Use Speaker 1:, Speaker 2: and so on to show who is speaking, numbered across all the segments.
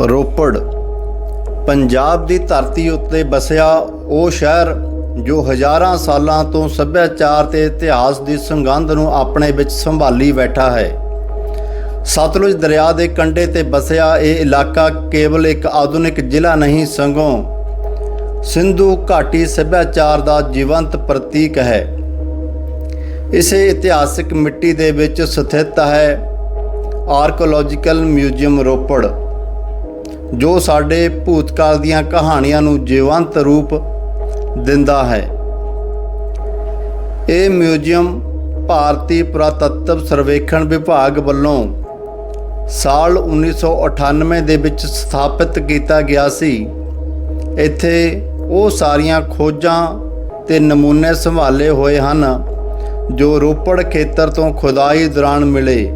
Speaker 1: ਰੋਪੜ। ਪੰਜਾਬ ਦੀ ਧਰਤੀ ਉੱਤੇ ਵਸਿਆ ਉਹ ਸ਼ਹਿਰ ਜੋ ਹਜ਼ਾਰਾਂ ਸਾਲਾਂ ਤੋਂ ਸੱਭਿਆਚਾਰ ਤੇ ਇਤਿਹਾਸ ਦੀ ਸੰਗੰਧ ਨੂੰ ਆਪਣੇ ਵਿੱਚ ਸੰਭਾਲੀ ਬੈਠਾ ਹੈ। ਸਤਲੁਜ ਦਰਿਆ ਦੇ ਕੰਢੇ ਤੇ ਬਸਿਆ ਇਹ ਇਲਾਕਾ ਕੇਵਲ ਇੱਕ ਆਧੁਨਿਕ ਜ਼ਿਲ੍ਹਾ ਨਹੀਂ ਸੰਗੋਂ ਸਿੰਧੂ ਘਾਟੀ ਸੱਭਿਆਚਾਰ ਦਾ ਜੀਵੰਤ ਪ੍ਰਤੀਕ ਹੈ। ਇਸੇ ਇਤਿਹਾਸਿਕ ਮਿੱਟੀ ਦੇ ਵਿੱਚ ਸਥਿਤ ਹੈ ਆਰਕੋਲੋਜੀਕਲ ਮਿਊਜ਼ੀਅਮ ਰੋਪੜ। ਜੋ ਸਾਡੇ ਭੂਤਕਾਲ ਦੀਆਂ ਕਹਾਣੀਆਂ ਨੂੰ ਜੀਵੰਤ ਰੂਪ ਦਿੰਦਾ ਹੈ। ਇਹ ਮਿਊਜ਼ੀਅਮ ਭਾਰਤੀ ਪੁਰਾਤੱਤਵ ਸਰਵੇਖਣ ਵਿਭਾਗ ਵੱਲੋਂ ਸਾਲ 1998 ਦੇ ਵਿੱਚ ਸਥਾਪਿਤ ਕੀਤਾ ਗਿਆ ਸੀ। ਇੱਥੇ ਉਹ ਸਾਰੀਆਂ ਖੋਜਾਂ ਤੇ ਨਮੂਨੇ ਸੰਭਾਲੇ ਹੋਏ ਹਨ, ਜੋ ਰੋਪੜ ਖੇਤਰ ਤੋਂ ਖੁਦਾਈ ਦੌਰਾਨ ਮਿਲੇ।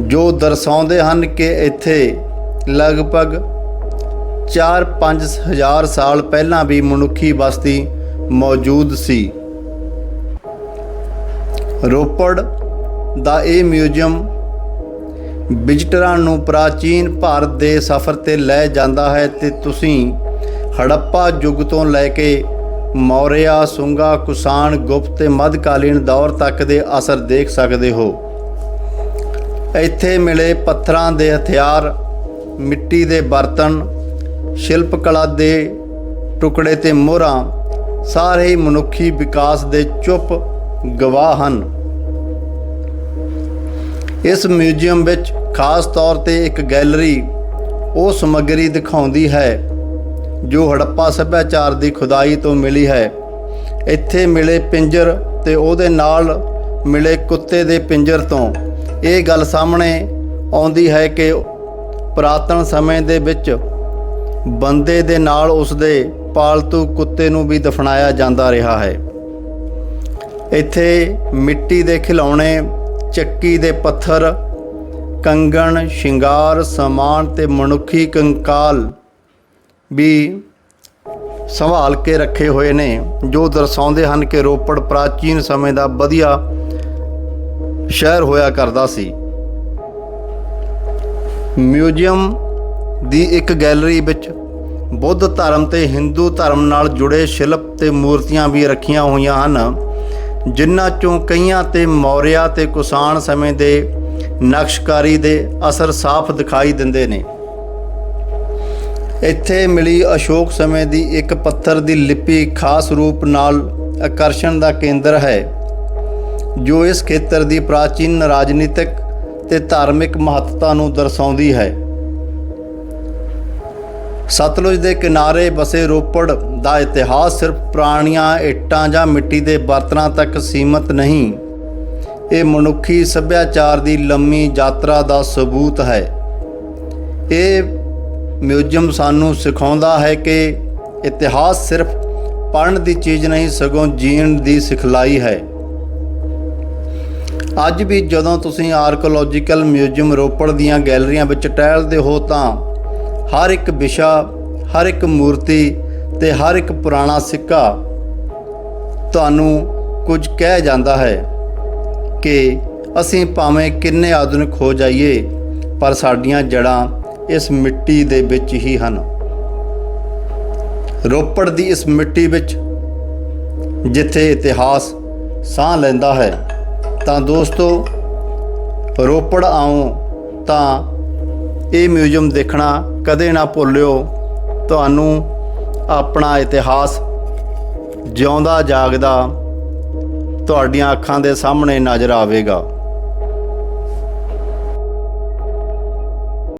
Speaker 1: ਜੋ ਦਰਸਾਉਂਦੇ ਹਨ ਕਿ ਇੱਥੇ ਲਗਭਗ 4-5 ਹਜ਼ਾਰ ਸਾਲ ਪਹਿਲਾਂ ਵੀ ਮਨੁੱਖੀ ਬਸਤੀ ਮੌਜੂਦ ਸੀ। ਰੋਪੜ ਦਾ ਇਹ ਮਿਊਜ਼ੀਅਮ ਵਿਜ਼ਟਰਾਂ ਨੂੰ ਪ੍ਰਾਚੀਨ ਭਾਰਤ ਦੇ ਸਫ਼ਰ ਤੇ ਲੈ ਜਾਂਦਾ ਹੈ ਤੇ ਤੁਸੀਂ ਹੜੱਪਾ ਯੁੱਗ ਤੋਂ ਲੈ ਕੇ ਮੌਰਿਆ, ਸੁੰਗਾ ਕੁਸ਼ਾਣ ਗੁਪਤ ਤੇ ਮੱਧਕਾਲੀਨ ਦੌਰ ਤੱਕ ਦੇ ਅਸਰ ਦੇਖ ਸਕਦੇ ਹੋ। ਇੱਥੇ ਮਿਲੇ ਪੱਥਰਾਂ ਦੇ ਹਥਿਆਰ ਮਿੱਟੀ ਦੇ ਬਰਤਨ, ਸ਼ਿਲਪ ਕਲਾ ਦੇ ਟੁਕੜੇ ਤੇ ਮੋਹਰਾਂ ਸਾਰੇ ਹੀ ਮਨੁੱਖੀ ਵਿਕਾਸ ਦੇ ਚੁੱਪ ਗਵਾਹ ਹਨ। ਇਸ ਮਿਊਜ਼ੀਅਮ ਵਿੱਚ ਖਾਸ ਤੌਰ ਤੇ ਇੱਕ ਗੈਲਰੀ ਉਹ ਸਮੱਗਰੀ ਦਿਖਾਉਂਦੀ ਹੈ ਜੋ ਹੜੱਪਾ ਸੱਭਿਆਚਾਰ ਦੀ ਖੁਦਾਈ ਤੋਂ ਮਿਲੀ ਹੈ। ਇੱਥੇ ਮਿਲੇ ਪਿੰਜਰ ਤੇ ਉਹਦੇ ਨਾਲ ਮਿਲੇ ਕੁੱਤੇ ਦੇ ਪਿੰਜਰ ਤੋਂ। ਇਹ ਗੱਲ ਸਾਹਮਣੇ ਆਉਂਦੀ ਹੈ ਕਿ ਪੁਰਾਤਨ ਸਮੇਂ ਦੇ ਵਿੱਚ ਬੰਦੇ ਦੇ ਨਾਲ ਉਸਦੇ ਪਾਲਤੂ ਕੁੱਤੇ ਨੂੰ ਵੀ ਦਫਨਾਇਆ ਜਾਂਦਾ ਰਿਹਾ ਹੈ। ਇੱਥੇ ਮਿੱਟੀ ਦੇ ਖਿਲੌਣੇ, ਚੱਕੀ ਦੇ ਪੱਥਰ, ਕੰਗਣ, ਸ਼ਿੰਗਾਰ, ਸਮਾਨ ਤੇ ਮਨੁੱਖੀ ਕੰਕਾਲ ਵੀ ਸੰਭਾਲ ਕੇ ਰੱਖੇ ਹੋਏ ਨੇ, ਜੋ ਦਰਸਾਉਂਦੇ ਹਨ ਕਿ ਰੋਪੜ ਪ੍ਰਾਚੀਨ ਸਮੇਂ ਦਾ ਵਧੀਆ ਸ਼ਹਿਰ ਹੋਇਆ ਕਰਦਾ ਸੀ। ਮਿਊਜ਼ੀਅਮ ਦੀ ਇੱਕ ਗੈਲਰੀ ਵਿੱਚ ਬੁੱਧ ਧਰਮ ਤੇ ਹਿੰਦੂ ਧਰਮ ਨਾਲ ਜੁੜੇ ਸ਼ਿਲਪ ਤੇ ਮੂਰਤੀਆਂ ਵੀ ਰੱਖੀਆਂ ਹੋਈਆਂ ਹਨ, ਜਿਨ੍ਹਾਂ ਚੋਂ ਕਈਆਂ ਤੇ ਮੌਰਿਆ ਤੇ ਕੁਸ਼ਾਣ ਸਮੇਂ ਦੇ ਨਕਸ਼ਕਾਰੀ ਦੇ ਅਸਰ ਸਾਫ਼ ਦਿਖਾਈ ਦਿੰਦੇ ਨੇ। ਇੱਥੇ ਮਿਲੀ ਅਸ਼ੋਕ ਸਮੇਂ ਦੀ ਇੱਕ ਪੱਥਰ ਦੀ ਲਿਪੀ ਖਾਸ ਰੂਪ ਨਾਲ ਆਕਰਸ਼ਣ ਦਾ ਕੇਂਦਰ ਹੈ, ਜੋ ਇਸ ਖੇਤਰ ਦੀ ਪ੍ਰਾਚੀਨ ਰਾਜਨੀਤਿਕ ਤੇ ਧਾਰਮਿਕ ਮਹੱਤਤਾ ਨੂੰ ਦਰਸਾਉਂਦੀ ਹੈ। ਸਤਲੁਜ ਦੇ ਕਿਨਾਰੇ ਬਸੇ ਰੋਪੜ ਦਾ ਇਤਿਹਾਸ ਸਿਰਫ ਪੁਰਾਣੀਆਂ ਇੱਟਾਂ ਜਾਂ ਮਿੱਟੀ ਦੇ ਬਰਤਨਾਂ ਤੱਕ ਸੀਮਤ ਨਹੀਂ। ਇਹ ਮਨੁੱਖੀ ਸੱਭਿਆਚਾਰ ਦੀ ਲੰਮੀ ਯਾਤਰਾ ਦਾ ਸਬੂਤ ਹੈ। ਇਹ ਮਿਊਜ਼ੀਅਮ ਸਾਨੂੰ ਸਿਖਾਉਂਦਾ ਹੈ ਕਿ ਇਤਿਹਾਸ ਸਿਰਫ ਪੜ੍ਹਨ ਦੀ ਚੀਜ਼ ਨਹੀਂ, ਸਗੋਂ ਜੀਣ ਦੀ ਸਿਖਲਾਈ ਹੈ। ਅੱਜ ਵੀ ਜਦੋਂ ਤੁਸੀਂ ਆਰਕੋਲੋਜੀਕਲ ਮਿਊਜ਼ੀਅਮ ਰੋਪੜ ਦੀਆਂ ਗੈਲਰੀਆਂ ਵਿੱਚ ਟਹਿਲਦੇ ਹੋ ਤਾਂ ਹਰ ਇੱਕ ਵਿਸ਼ਾ, ਹਰ ਇੱਕ ਮੂਰਤੀ ਤੇ ਹਰ ਇੱਕ ਪੁਰਾਣਾ ਸਿੱਕਾ ਤੁਹਾਨੂੰ ਕੁਝ ਕਹਿ ਜਾਂਦਾ ਹੈ ਕਿ ਅਸੀਂ ਭਾਵੇਂ ਕਿੰਨੇ ਆਧੁਨਿਕ ਹੋ ਜਾਈਏ, ਪਰ ਸਾਡੀਆਂ ਜੜਾਂ ਇਸ ਮਿੱਟੀ ਦੇ ਵਿੱਚ ਹੀ ਹਨ। ਰੋਪੜ ਦੀ ਇਸ ਮਿੱਟੀ ਵਿੱਚ ਜਿੱਥੇ ਇਤਿਹਾਸ ਸਾਹ ਲੈਂਦਾ ਹੈ ਤਾਂ ਦੋਸਤੋ, ਰੋਪੜ ਆਓ ਤਾਂ ਇਹ ਮਿਊਜ਼ੀਅਮ ਦੇਖਣਾ ਕਦੇ ਨਾ ਭੁੱਲਿਓ। ਤੁਹਾਨੂੰ ਆਪਣਾ ਇਤਿਹਾਸ ਜਿਉਂਦਾ ਜਾਗਦਾ ਤੁਹਾਡੀਆਂ ਅੱਖਾਂ ਦੇ ਸਾਹਮਣੇ ਨਜ਼ਰ ਆਵੇਗਾ।